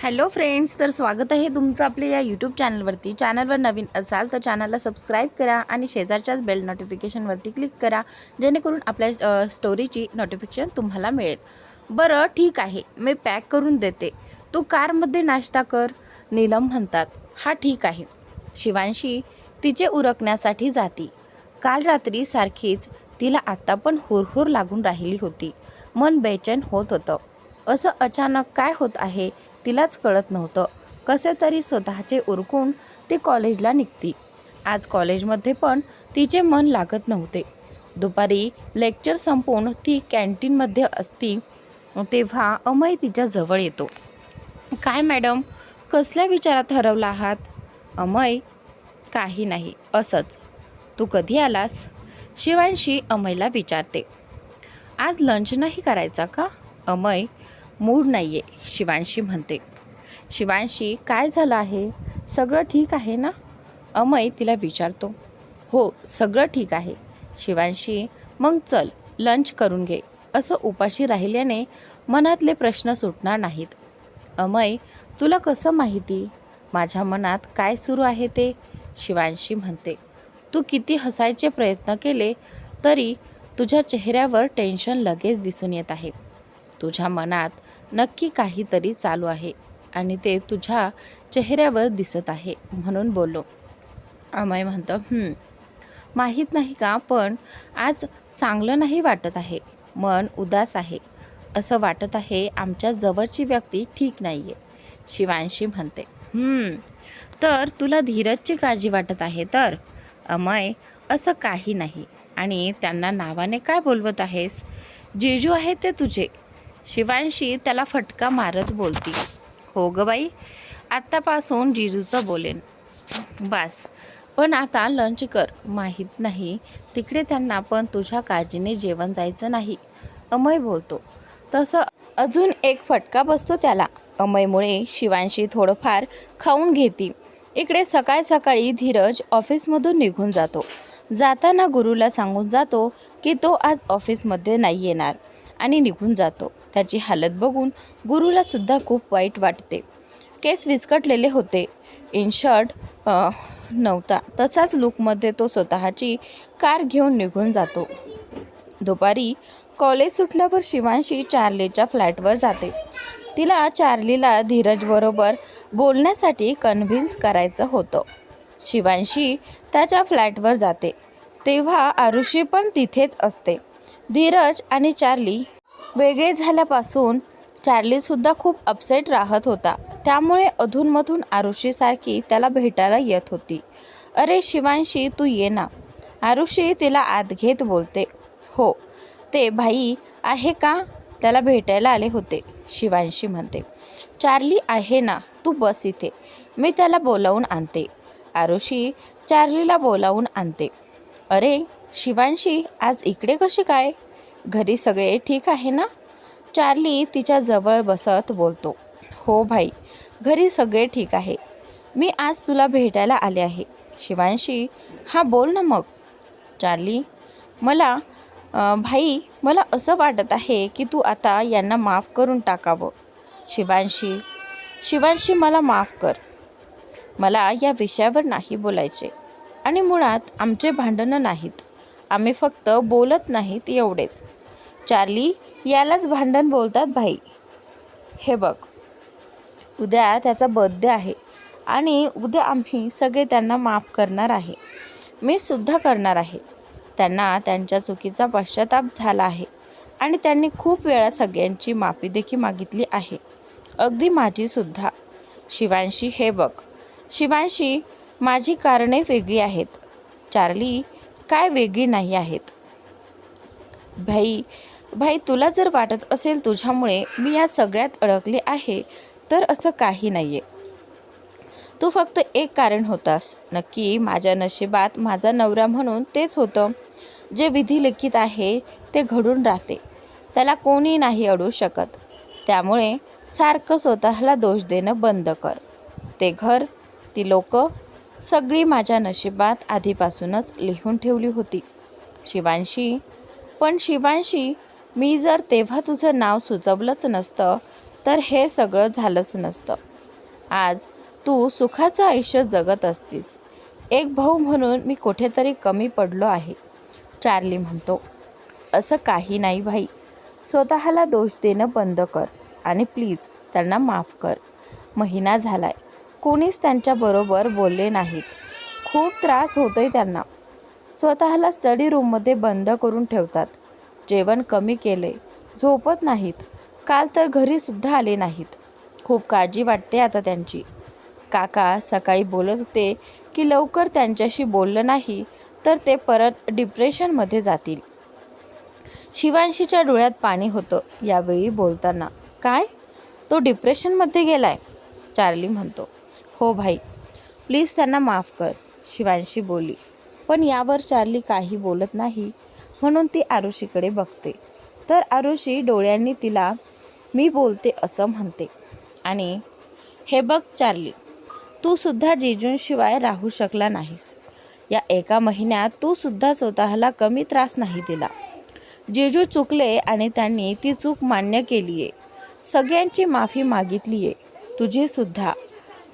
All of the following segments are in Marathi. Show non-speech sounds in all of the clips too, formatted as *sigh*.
हॅलो फ्रेंड्स तर स्वागत आहे तुमचं आपल्या या यूट्यूब चॅनलवरती चॅनलवर नवीन असाल तर चॅनलला सबस्क्राईब करा आणि शेजारच्याच बेल नोटिफिकेशनवरती क्लिक करा जेणेकरून आपल्या स्टोरीची नोटिफिकेशन तुम्हाला मिळेल. बरं ठीक आहे. मी पॅक करून देते. तू कारमध्ये नाश्ता कर नीलम म्हणतात. हा ठीक आहे. शिवांशी तिचे उरकण्यासाठी जाती. काल रात्री सारखीच तिला आत्ता पण हुरहुर लागून राहिली होती. मन बेचैन होत होतं. असं अचानक काय होत आहे? तिलाच कळत नव्हतं. कसे तरी स्वतःचे उरकून ती कॉलेजला निघती. आज कॉलेजमध्ये पण तिचे मन लागत नव्हते. दुपारी लेक्चर संपवून ती कॅन्टीनमध्ये असती तेव्हा अमय तिच्या जवळ येतो. काय मॅडम कसल्या विचारात हरवला आहात? अमय काही नाही असंच. तू कधी आलास? शिवांशी अमयला विचारते. आज लंच नाही करायचा का? अमय मूड नाही आहे शिवांशी म्हणते. शिवांशी काय झालं आहे? सगळं ठीक आहे ना? अमय तिला विचारतो. हो सगळं ठीक आहे. शिवांशी मग चल लंच करून घे. असं उपाशी राहिल्याने मनातले प्रश्न सुटणार नाहीत. अमय तुला कसं माहिती? माझ्या मनात काय सुरू आहे ते? शिवांशी म्हणते. तू किती हसायचे प्रयत्न केले तरी तुझ्या चेहऱ्यावर टेन्शन लगेच दिसून येत आहे. तुझ्या मनात नक्की काहीतरी चालू आहे आणि ते तुझ्या चेहऱ्यावर दिसत आहे म्हणून बोललो. अमय म्हणतं माहीत नाही का पण आज चांगलं नाही वाटत आहे. मन उदास आहे. असं वाटत आहे आमच्या जवळची व्यक्ती ठीक नाही आहे शिवांशी म्हणते तर तुला धीरजची काळजी वाटत आहे तर? अमय असं काही नाही. आणि त्यांना नावाने काय बोलवत आहेस? जेजू आहे ते तुझे. शिवांशी त्याला फटका मारत बोलती. हो ग बाई आत्तापासून जिजूचं बोलेन. बास. पण आता लंच कर. माहीत नाही तिकडे त्यांना पण तुझ्या काळजीने जेवण जायचं नाही. अमय बोलतो. तसं अजून एक फटका बसतो त्याला. अमयमुळे शिवांशी थोडंफार खाऊन घेती. इकडे सकाळ सकाळी धीरज ऑफिसमधून निघून जातो. जाताना गुरुला सांगून जातो की तो आज ऑफिसमध्ये नाही येणार आणि निघून जातो. त्याची हालत बघून गुरुला सुद्धा खूप वाईट वाटते. केस विस्कटलेले होते. इन शर्ट नव्हता. तसाच लुकमध्ये तो स्वतःची कार घेऊन निघून जातो. दुपारी कॉलेज सुटल्यावर शिवांशी चार्लीच्या फ्लॅटवर जाते. तिला चार्लीला धीरजबरोबर बोलण्यासाठी कन्व्हिन्स करायचं होतं. शिवांशी त्याच्या फ्लॅटवर जाते. तेव्हा आरुषी पण तिथेच असते. धीरज आणि चार्ली वेगळे झाल्यापासून चार्लीसुद्धा खूप अपसेट राहत होता. त्यामुळे अधूनमधून आरुषीसारखी त्याला भेटायला येत होती. अरे शिवांशी तू ये ना. आरुषी तिला आत घेत बोलते. हो. ते भाई आहे का? त्याला भेटायला आले होते. शिवांशी म्हणते. चार्ली आहे ना तू बस इथे. मी त्याला बोलावून आणते. आरुषी चार्लीला बोलावून आणते. अरे शिवांशी आज इकडे कशी काय? घरी सगळे ठीक आहे ना? चार्ली तिच्या जवळ बसत बोलतो. हो भाई घरी सगळे ठीक आहे. मी आज तुला भेटायला आले आहे. शिवांशी हा बोल ना मग. चार्ली मला भाई मला असं वाटत आहे की तू आता यांना माफ करून टाकावं. शिवांशी शिवांशी मला माफ कर. मला या विषयावर नाही बोलायचे आणि मुळात आमचे भांडणं नाहीत. आम्ही फक्त बोलत नाहीत एवढेच. चार्ली यालाच भांडण बोलतात भाई. हे बघ. उद्या त्याचा बर्थडे आहे आणि उद्या आम्ही सगळे त्यांना माफ करणार आहे. मी सुद्धा करणार आहे. त्यांना त्यांच्या चुकीचा पश्चाताप झाला आहे आणि त्यांनी खूप वेळा सगळ्यांची माफी देखील मागितली आहे. अगदी माझीसुद्धा शिवांशी हे बघ. शिवांशी माझी कारणे वेगळी आहेत. चार्ली काय वेगळी नाही आहेत. भाई भाई तुला जर वाटत असेल तुझ्यामुळे मी या सगळ्यात अडकले आहे तर असं काही नाही आहे तू फक्त एक कारण होतास. नक्की माझ्या नशिबात माझा नवरा म्हणून तेच होतं. जे विधी लिखित आहे ते घडून राहते. त्याला कोणी नाही अडू शकत. त्यामुळे सारखं स्वतःला दोष देणं बंद कर. ते घर ती लोकं सगळी माझ्या नशिबात आधीपासूनच लिहून ठेवली होती. शिवांशी पण शिवांशी मी जर तेव्हा तुझं नाव सुचवलंच नसतं तर हे सगळं झालंच नसतं. आज तू सुखाचं आयुष्य जगत असतीस. एक भाऊ म्हणून मी कुठेतरी कमी पडलो आहे चार्ली म्हणतो. असं काही नाही भाई स्वतःला दोष देणं बंद कर आणि प्लीज त्यांना माफ कर. महिना झालाय. कोणीच त्यांच्याबरोबर बोलले नाहीत. खूप त्रास होतोय त्यांना. स्वतःला स्टडी रूममध्ये बंद करून ठेवतात. जेवण कमी केले. झोपत नाहीत. काल तर घरीसुद्धा आले नाहीत. खूप काळजी वाटते आता त्यांची. काका सकाळी बोलत होते की लवकर त्यांच्याशी बोललं नाही तर ते परत डिप्रेशनमध्ये जातील. शिवांशीच्या डोळ्यात पाणी होतं यावेळी बोलताना. काय? तो डिप्रेशनमध्ये गेलाय? चार्ली म्हणतो. हो भाई. प्लीज त्यांना माफ कर शिवांशी बोली. पण यावर चार्ली काही बोलत नाही म्हणून ती आरुषीकडे बघते. तर आरुषी डोळ्यांनी तिला मी बोलते असं म्हणते. आणि हे बघ चार्ली तू सुद्धा जिजूंशिवाय राहू शकला नाहीस. या एका महिन्यात तू सुद्धा स्वतःला कमी त्रास नाही दिला. जेजू चुकले आणि त्यांनी ती चूक मान्य केली आहे सगळ्यांची माफी मागितली आहे तुझीसुद्धा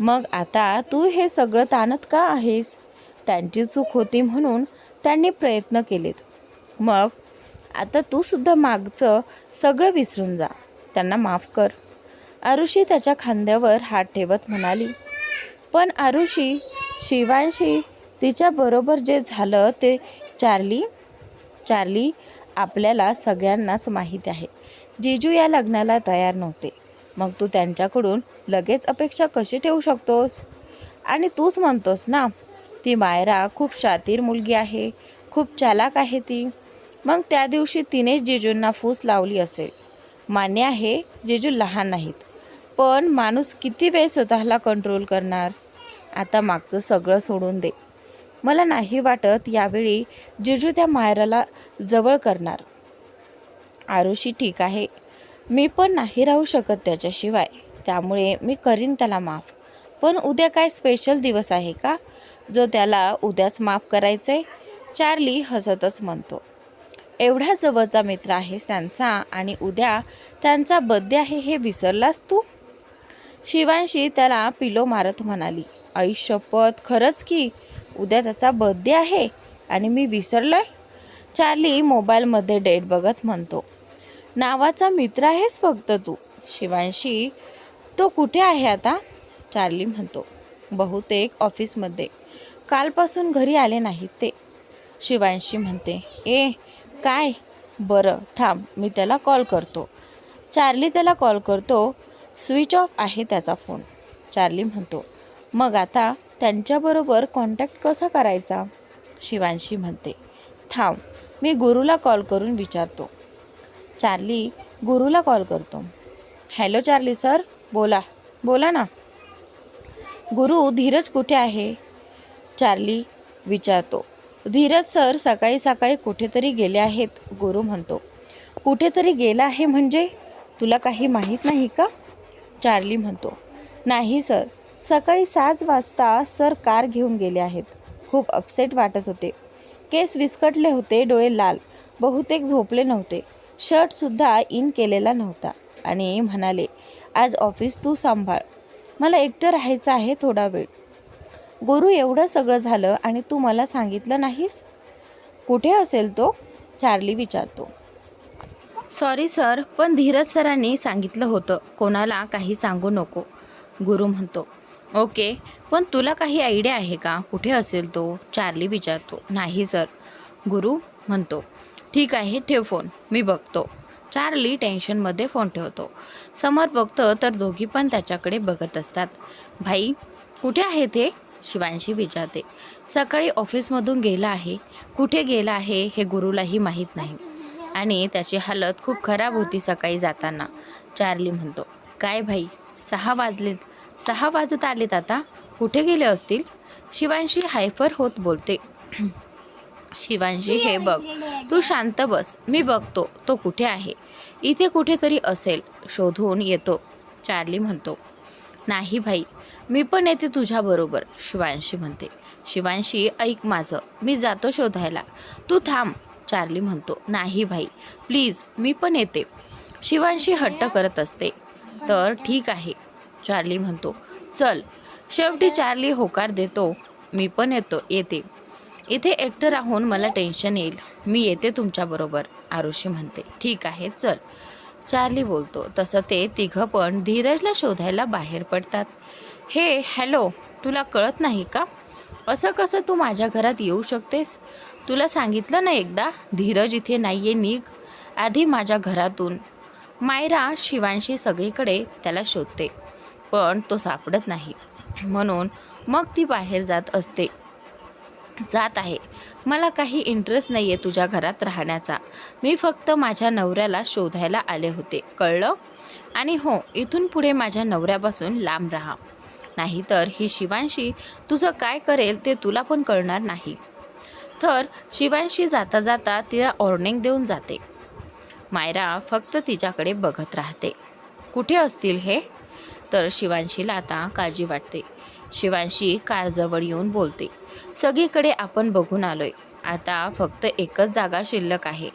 मग आता तू हे सगळं ताणत का आहेस? त्यांची चूक होती म्हणून त्यांनी प्रयत्न केलेत. मग आता तू सुद्धा मागचं सगळं विसरून जा. त्यांना माफ कर. आरुषी त्याच्या खांद्यावर हात ठेवत म्हणाली पण आरुषी शिवांशी तिच्याबरोबर जे झालं ते चार्ली चार्ली आपल्याला सगळ्यांनाच माहीत आहे. जिजू या लग्नाला तयार नव्हते. मग तू त्यांच्याकडून लगेच अपेक्षा कशी ठेवू शकतोस? आणि तूच म्हणतोस ना ती मायरा खूप शातीर मुलगी आहे खूप चालाक आहे ती. मग त्या दिवशी तिनेच जेजूंना फूस लावली असेल. मान्य आहे जेजू लहान नाहीत. पण माणूस किती वेळ स्वतःला कंट्रोल करणार? आता मागचं सगळं सोडून दे. मला नाही वाटत यावेळी जेजू त्या मायराला जवळ करणार. आरुषी ठीक आहे. मी पण नाही राहू शकत त्याच्याशिवाय. त्यामुळे मी करीन त्याला माफ. पण उद्या काय स्पेशल दिवस आहे का? जो त्याला उद्याच माफ करायचं आहे चार्ली हसतच म्हणतो. एवढा जवळचा मित्र आहेस त्यांचा आणि उद्या त्यांचा बड्डे आहे हे विसरलास तू? शिवांशी त्याला पिलो मारत म्हणाली. आई शपथ खरंच की. उद्या त्याचा बर्थडे आहे आणि मी विसरलोय? चार्ली मोबाईलमध्ये डेट बघत म्हणतो. नावाचा मित्र आहेस फक्त तू. शिवांशी तो कुठे आहे आता? चार्ली म्हणतो. बहुतेक ऑफिसमध्ये. कालपासून घरी आले नाहीत ते. शिवांशी म्हणते ए काय? बरं थांब मी त्याला कॉल करतो. चार्ली त्याला कॉल करतो. स्विच ऑफ आहे त्याचा फोन. चार्ली म्हणतो मग आता त्यांच्याबरोबर कॉन्टॅक्ट कसा करायचा? शिवांशी म्हणते थांब मी गुरुला कॉल करून विचारतो. चार्ली गुरुला कॉल करतो. हॅलो चार्ली सर बोला. बोला ना. गुरु धीरज कुठे आहे? चार्ली विचारतो. धीरज सर सकाळी सकाळी कुठेतरी गेले आहेत गुरु म्हणतो. कुठेतरी गेला आहे म्हणजे? तुला काही माहीत नाही का? चार्ली म्हणतो. नाही सर. सकाळी सात वाजता सर कार घेऊन गेले आहेत. खूप अपसेट वाटत होते. केस विस्कटले होते डोळे लाल. बहुतेक झोपले नव्हते. शर्टसुद्धा इन केलेला नव्हता. आणि म्हणाले आज ऑफिस तू सांभाळ. मला एकटं राहायचं आहे थोडा वेळ. गुरु एवढं सगळं झालं आणि तू मला सांगितलं नाहीस? कुठे असेल तो? चार्ली विचारतो. सॉरी सर पण धीरज सरांनी सांगितलं होतं. कोणाला काही सांगू नको. गुरु म्हणतो ओके पण तुला काही आयडिया आहे का? कुठे असेल तो? चार्ली विचारतो. नाही सर. गुरु म्हणतो ठीक आहे ठेव फोन. मी बघतो. चार्ली टेन्शनमध्ये फोन ठेवतो. समोर बघतं तर दोघी पण त्याच्याकडे बघत असतात. भाई कुठे आहे ते शिवांशी विचारते. सकाळी ऑफिसमधून गेला आहे. कुठे गेला आहे हे गुरुलाही माहीत नाही. आणि त्याची हालत खूप खराब होती सकाळी जाताना. चार्ली म्हणतो काय भाई सहा वाजलेत. सहा वाजत आलेत आता. कुठे गेले असतील? शिवांशी हायफर होत बोलते. शिवांशी हे बघ. तू शांत बस. मी बघतो. तो कुठे आहे? इथे कुठेतरी असेल. शोधून येतो. चार्ली म्हणतो नाही भाई मी पण येते तुझ्याबरोबर शिवांशी म्हणते शिवांशी ऐक माझं. मी जातो शोधायला. तू थांब. चार्ली म्हणतो नाही भाई प्लीज मी पण येते. शिवांशी हट्ट करत असते तर ठीक आहे. चार्ली म्हणतो चल. शेवटी चार्ली होकार देतो मी पण येतो येते. इथे एकटं राहून मला टेन्शन येईल. मी येते तुमच्याबरोबर आरुषी म्हणते. ठीक आहे चल. चार्ली बोलतो. तसं ते तिघं पण धीरजला शोधायला बाहेर पडतात. हे हॅलो तुला कळत नाही का? असं कसं तू माझ्या घरात येऊ शकतेस? तुला सांगितलं ना एकदा धीरज इथे नाही आहे निघ. आधी माझ्या घरातून. मायरा शिवांशी सगळीकडे त्याला शोधते. पण तो सापडत नाही. म्हणून मग ती बाहेर जात असते. जात आहे. मला काही इंटरेस्ट नाही आहे तुझ्या घरात राहण्याचा. मी फक्त माझ्या नवऱ्याला शोधायला आले होते. कळलं? आणि हो इथून पुढे माझ्या नवऱ्यापासून लांब राहा. नाहीतर ही शिवांशी तुझं काय करेल ते तुला पण कळणार नाही. तर शिवांशी जाता जाता तिला ऑर्निंग देऊन जाते. मायरा फक्त तिच्याकडे बघत राहते. कुठे असतील हे? तर शिवांशीला आता काळजी वाटते. शिवांशी कारजवळ येऊन बोलते. सगळीकडे आपण बघून आलोय. आता फक्त एकच जागा शिल्लक आहे.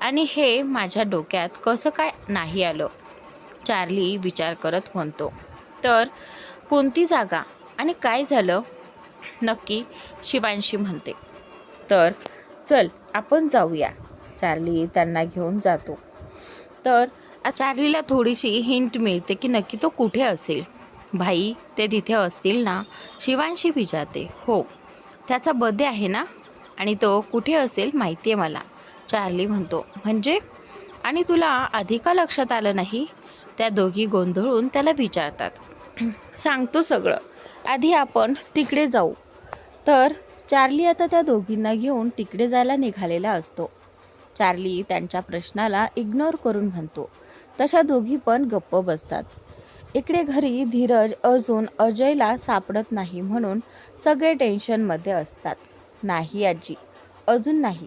आणि हे माझ्या डोक्यात कसं काय नाही आलं? चार्ली विचार करत म्हणतो. तर कोणती जागा? आणि काय झालं? नक्की शिवांशी म्हणते. तर चल आपण जाऊया. चार्ली त्यांना घेऊन जातो. तर चार्लीला थोडीशी हिंट मिळते की नक्की तो कुठे असेल? भाई ते तिथे असतील ना? शिवांशी विचारते. हो. त्याचा बर्थडे आहे ना? आणि तो कुठे असेल माहिती आहे मला. चार्ली म्हणतो म्हणजे? आणि तुला आधी का लक्षात आलं नाही? त्या दोघी गोंधळून त्याला विचारतात. *clears throat* सांगतो सगळं. आधी आपण तिकडे जाऊ. तर चार्ली आता त्या दोघींना घेऊन तिकडे जायला निघालेला असतो. चार्ली त्यांच्या प्रश्नाला इग्नोर करून म्हणतो. तशा दोघी पण गप्प बसतात. इकडे घरी धीरज अजून अजयला सापडत नाही म्हणून सगळे टेन्शनमध्ये असतात. नाही आजी. अजून नाही.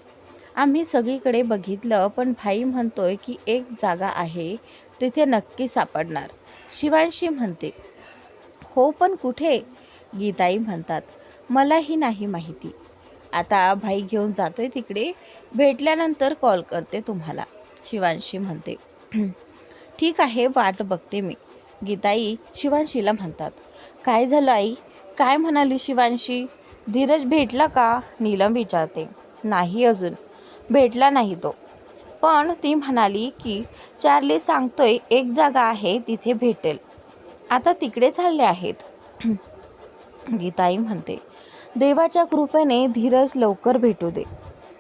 आम्ही सगळीकडे बघितलं पण भाई म्हणतोय की एक जागा आहे तिथे नक्की सापडणार. शिवांशी म्हणते हो पण कुठे? गीताई म्हणतात मलाही नाही माहिती. आता भाई घेऊन जातोय तिकडे भेटल्यानंतर कॉल करते तुम्हाला. शिवांशी म्हणते ठीक आहे वाट बघते मी. गीताई शिवांशीला म्हणतात. काय झालं आई? काय म्हणाली शिवांशी? धीरज भेटला का? नीलम विचारते. नाही अजून. भेटला नाही तो. पण ती म्हणाली की चार्ली सांगतोय एक जागा आहे तिथे भेटेल. आता तिकडे चालले आहेत. *clears throat* गीताई म्हणते. देवाच्या कृपेने धीरज लवकर भेटू दे.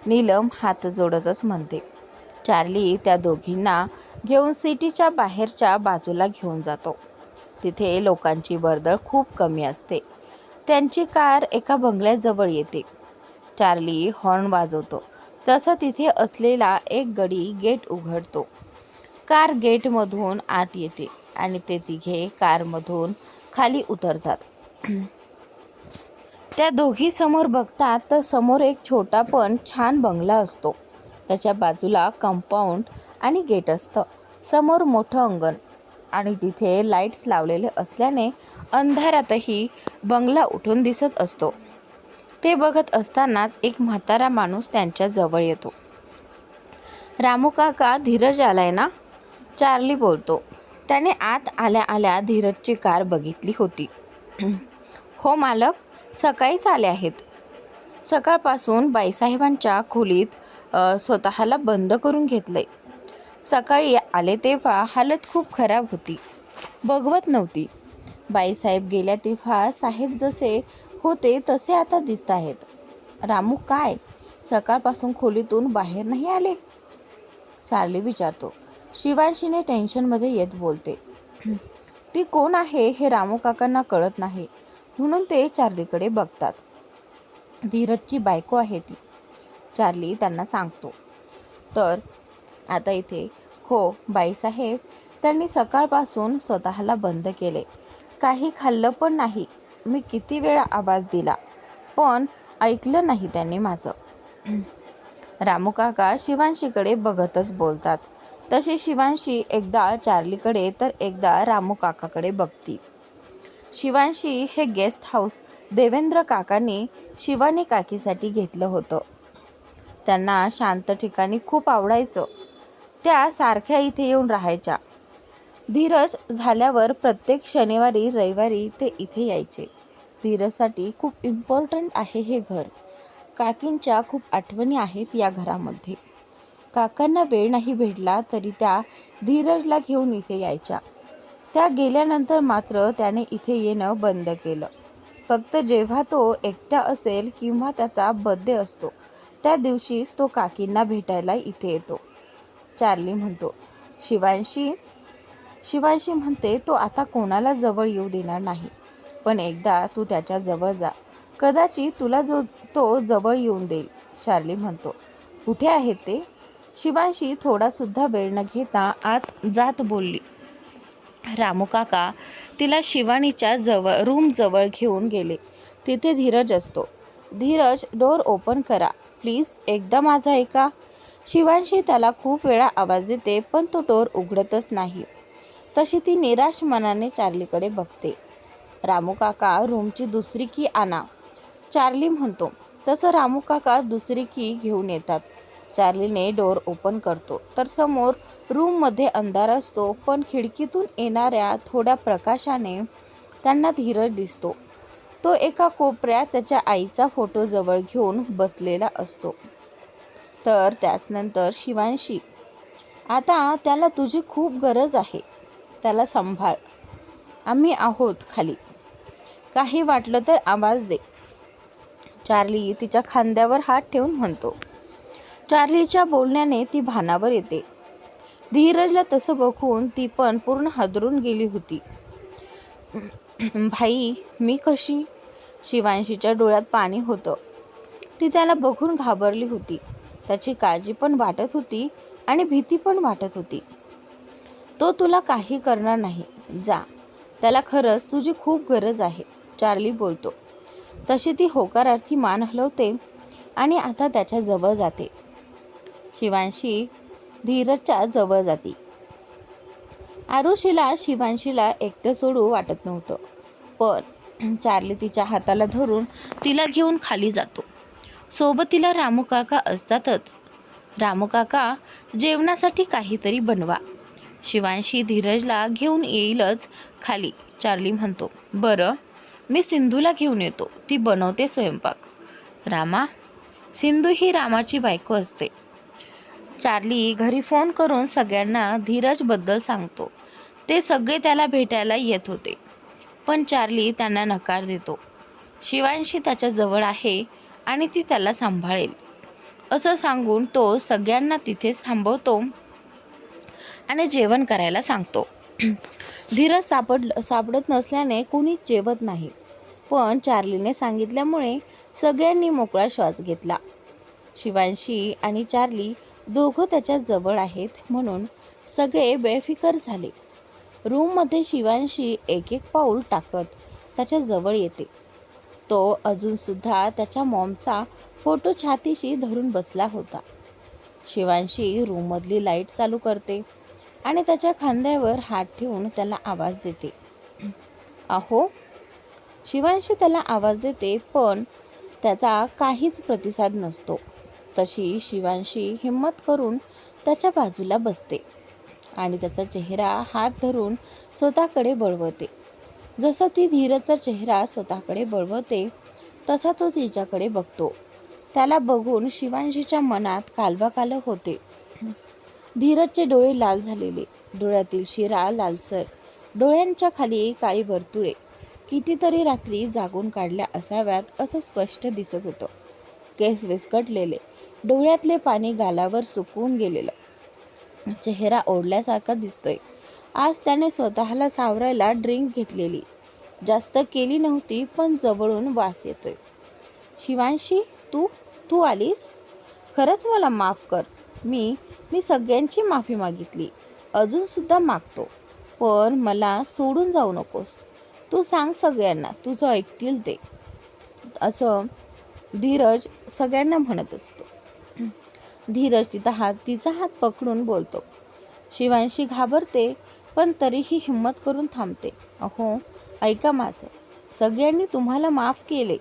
नीलम हात जोडतच म्हणते. चार्ली त्या दोघींना घेऊन सिटीच्या बाहेरच्या बाजूला घेऊन जातो. तिथे लोकांची वर्दळ खूप कमी असते. त्यांची कार एका बंगल्याजवळ येते. चार्ली हॉर्न वाजवतो. तसं तिथे असलेला एक गडी गेट उघडतो. कार गेटमधून आत येते आणि ते तिघे कारमधून खाली उतरतात. *clears throat* त्या दोघी समोर बघतात तर समोर एक छोटा पण छान बंगला असतो. त्याच्या बाजूला कंपाऊंड आणि गेट असतं. समोर मोठं अंगण आणि तिथे लाईट्स लावलेले असल्याने अंधारातही बंगला उठून दिसत असतो. ते बघत असतानाच एक म्हातारा माणूस त्यांच्या जवळ येतो. रामू काका धीरज आलाय ना? चार्ली बोलतो. त्याने आत आल्या आल्या धीरजची कार बघितली होती. *clears throat* हो मालक सकाळीच आले आहेत. सकाळपासून बाईसाहेबांच्या खोलीत स्वतःला बंद करून घेतलंय. सकाळी आले तेव्हा हालत खूप खराब होती. बघवत नव्हती. बाईसाहेब गेल्या तेव्हा साहेब जसे होते तसे आता दिसत आहेत. रामू काय? सकाळपासून खोलीतून बाहेर नाही आले? चार्ली विचारतो. शिवांशीने टेन्शनमध्ये येत बोलते. ती कोण आहे हे रामू काकांना कळत नाही. म्हणून ते चार्लीकडे बघतात. धीरजची बायको आहे ती. चार्ली त्यांना सांगतो. तर आता इथे. हो बाईसाहेब. त्यांनी सकाळपासून स्वतःला बंद केले. काही खाल्लं पण नाही. मी किती वेळा आवाज दिला. पण ऐकलं नाही त्यांनी माझं. रामू काका शिवांशीकडे बघतच बोलतात. तशी शिवांशी एकदा चार्लीकडे तर एकदा रामू काकाकडे बघती. शिवांशी हे गेस्ट हाऊस देवेंद्र काकांनी शिवानी काकीसाठी घेतलं होतं. त्यांना शांत ठिकाणी खूप आवडायचं. त्या सारख्या इथे येऊन राहायच्या. धीरज झाल्यावर प्रत्येक शनिवारी रविवारी ते इथे यायचे. धीरजसाठी खूप इम्पॉर्टंट आहे हे घर. काकींच्या खूप आठवणी आहेत या घरामध्ये. काकांना वेळ नाही भेटला तरी त्या धीरजला घेऊन इथे यायच्या. त्या गेल्यानंतर मात्र त्याने इथे येणं बंद केलं. फक्त जेव्हा तो एकटा असेल किंवा त्याचा बड्डे असतो त्या दिवशीच तो काकींना भेटायला इथे येतो. चार्ली म्हणतो. शिवांशी शिवांशी म्हणते तो आता कोणाला जवळ येऊ देणार नाही. पण एकदा तू त्याच्याजवळ जा. कदाचित तुला जो तो जवळ येऊन देईल चार्ली म्हणतो. कुठे आहेत ते? शिवांशी थोडासुद्धा वेळ न घेता आत जात बोलली. रामू काका तिला शिवानीच्या जवळ रूमजवळ घेऊन गेले. तिथे धीरज असतो. धीरज डोर ओपन करा. प्लीज एकदा माझा ऐका. शिवांशी त्याला खूप वेळा आवाज देते पण तो डोर उघडतच नाही. तशी ती निराश मनाने चार्लीकडे बघते. रामू काका रूमची दुसरी की आणा? चार्ली म्हणतो तसं रामू काका दुसरी की घेऊन येतात. चार्लीने डोर ओपन करतो तर समोर रूममध्ये अंधार असतो पण खिडकीतून येणाऱ्या थोड्या प्रकाशाने त्यांना धीरज दिसतो. तो एका कोपऱ्यात त्याच्या आईचा फोटो जवळ घेऊन बसलेला असतो. तर त्याचनंतर शिवांशी. आता त्याला तुझी खूप गरज आहे. त्याला सांभाळ. आम्ही आहोत खाली. काही वाटलं तर आवाज दे. चार्ली तिच्या खांद्यावर हात ठेवून म्हणतो. चार्लीच्या बोलण्याने ती भानावर येते. धीरजला तसं बघून ती पण पूर्ण हादरून गेली होती. भाई मी कशी? शिवांशीच्या डोळ्यात पाणी होतं. ती त्याला बघून घाबरली होती. त्याची काळजी पण वाटत होती आणि भीती पण वाटत होती. तो तुला काही करणार नाही. जा. त्याला खरंच तुझी खूप गरज आहे चार्ली बोलतो. तशी ती होकारार्थी मान हलवते आणि आता त्याच्याजवळ जाते. शिवांशी धीरजच्या जवळ जाते. आरुषीला शिवांशीला एकटं सोडू वाटत नव्हतं. पण चार्ली तिच्या हाताला धरून तिला घेऊन खाली जातो. सोबतीला रामू काका असतातच. रामू काका जेवणासाठी काहीतरी बनवा. शिवांशी धीरजला घेऊन येईलच खाली चार्ली म्हणतो. बरं मी सिंधूला घेऊन येतो. ती बनवते स्वयंपाक. रामा सिंधू ही रामाची बायको असते. चार्ली घरी फोन करून सगळ्यांना धीरजबद्दल सांगतो. ते सगळे त्याला भेटायला येत होते. पण चार्ली त्यांना नकार देतो. शिवांशी त्याच्याजवळ आहे आणि ती त्याला सांभाळेल. असं सांगून तो सगळ्यांना तिथेच थांबवतो आणि जेवण करायला सांगतो. धीरज सापड सापडत नसल्याने कुणीच जेवत नाही. पण चार्लीने सांगितल्यामुळे सगळ्यांनी मोकळा श्वास घेतला. शिवांशी आणि चार्ली दोघं त्याच्याजवळ आहेत म्हणून सगळे बेफिकर झाले. रूममध्ये शिवांशी एक एक पाऊल टाकत त्याच्याजवळ येते. तो अजूनसुद्धा त्याच्या मॉमचा फोटो छातीशी धरून बसला होता. शिवांशी रूममधली लाइट चालू करते आणि त्याच्या खांद्यावर हात ठेवून त्याला आवाज देते. अहो शिवांशी त्याला आवाज देते पण त्याचा काहीच प्रतिसाद नसतो. तशी शिवांशी हिंमत करून त्याच्या बाजूला बसते आणि त्याचा चेहरा हात धरून स्वतःकडे बळवते. जसं ती धीरजचा चेहरा स्वतःकडे बळवते तसा तो तिच्याकडे बघतो. त्याला बघून शिवांशीच्या मनात कालवाकाल होते. धीरजचे डोळे लाल झालेले. डोळ्यातील शिरा लालसर. डोळ्यांच्या खाली काळी वर्तुळे. कितीतरी रात्री जागून काढल्या असाव्यात असं स्पष्ट दिसत होतं. केस विस्कटलेले. डोळ्यातले पाणी गालावर सुकून गेलेलं. चेहरा ओढल्यासारखा दिसतोय. आज त्याने स्वतःला सावरायला ड्रिंक घेतलेली. जास्त केली नव्हती पण जवळून वास येतोय. शिवांशी तू? तू आलीस? खरंच मला माफ कर. मी मी सगळ्यांची माफी मागितली. अजूनसुद्धा मागतो. पण मला सोडून जाऊ नकोस. तू सांग सगळ्यांना तुझं ऐकतील ते. असं धीरज सगळ्यांना म्हणत असतो. धीरज तिचा हात तिचा हात पकडून बोलतो. शिवांशी घाबरते पण तरीही हिंमत करून थांबते. अहो ऐका माझं. सगळ्यांनी तुम्हाला माफ केले.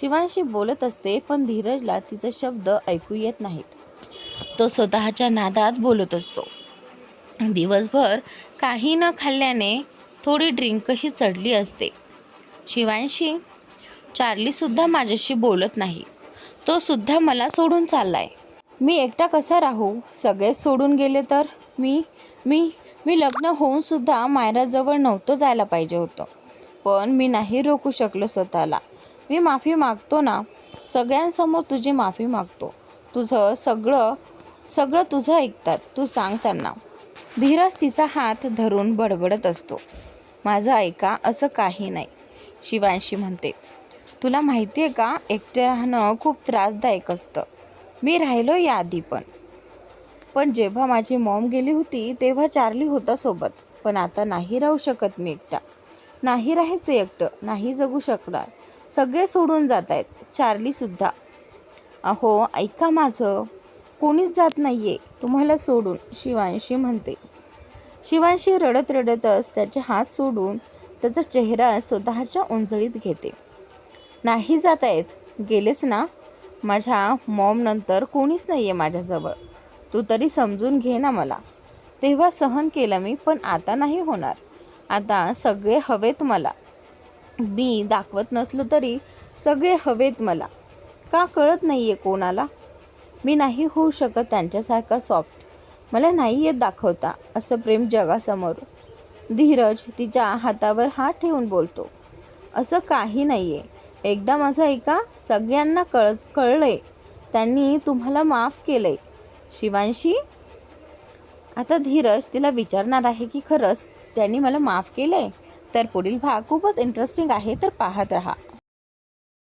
शिवांशी बोलत असते पण धीरजला तिचे शब्द ऐकू येत नाहीत. तो स्वतःच्या नादात बोलत असतो. दिवसभर काही न खाल्ल्याने थोडी ड्रिंकही चढली असते. शिवांशी चार्लीसुद्धा माझ्याशी बोलत नाही. तो सुद्धा मला सोडून चाललाय. मी एकटा कसा राहू? सगळेच सोडून गेले तर? मी मी मी लग्न होऊन सुद्धा मायराजवळ नव्हतं जायला पाहिजे होतं. पण मी नाही रोखू शकलो स्वतःला. मी माफी मागतो ना. सगळ्यांसमोर तुझी माफी मागतो. तुझं सगळं सगळं तुझं ऐकतात. तू सांग त्यांना. धीरज तिचा हात धरून बडबडत असतो. माझं ऐका असं काही नाही. शिवांशी म्हणते तुला माहिती आहे का एकटे राहणं खूप त्रासदायक असतं. मी राहिलो याआधी पण. पण जेव्हा माझी मॉम गेली होती तेव्हा चार्ली होता सोबत. पण आता नाही राहू शकत मी एकटा. नाही राहायचं एकटं नाही जगू शकणार. सगळे सोडून जात आहेत चार्लीसुद्धा अहो ऐका माझं. कोणीच जात नाही आहे तुम्हाला सोडून शिवांशी म्हणते. शिवांशी रडत रडतच त्याचे हात सोडून त्याचा चेहरा स्वतःच्या उंजळीत घेते. नाही जात आहेत. गेलेच ना? माझ्या मॉमनंतर कोणीच नाही आहे माझ्याजवळ. तू तरी समजून घे ना मला. तेव्हा सहन केलं मी पण आता नाही होणार. आता सगळे हवेत मला. मी दाखवत नसलो तरी सगळे हवेत मला. का कळत नाही आहे कोणाला? मी नाही होऊ शकत त्यांच्यासारखा सॉफ्ट मला नाही येत दाखवता असं प्रेम जगासमोर. धीरज तिच्या हातावर हात ठेवून बोलतो. असं काही नाही आहे एकदा माझं ऐका सगळ्यांना कळ आहे त्यांनी तुम्हाला माफ केलं आहे शिवांशी? आता धीरज तिला विचारणार आहे की खरंच त्यांनी मला माफ केलं आहे तर पुढील भाग खूपच इंटरेस्टिंग आहे तर पाहत राहा.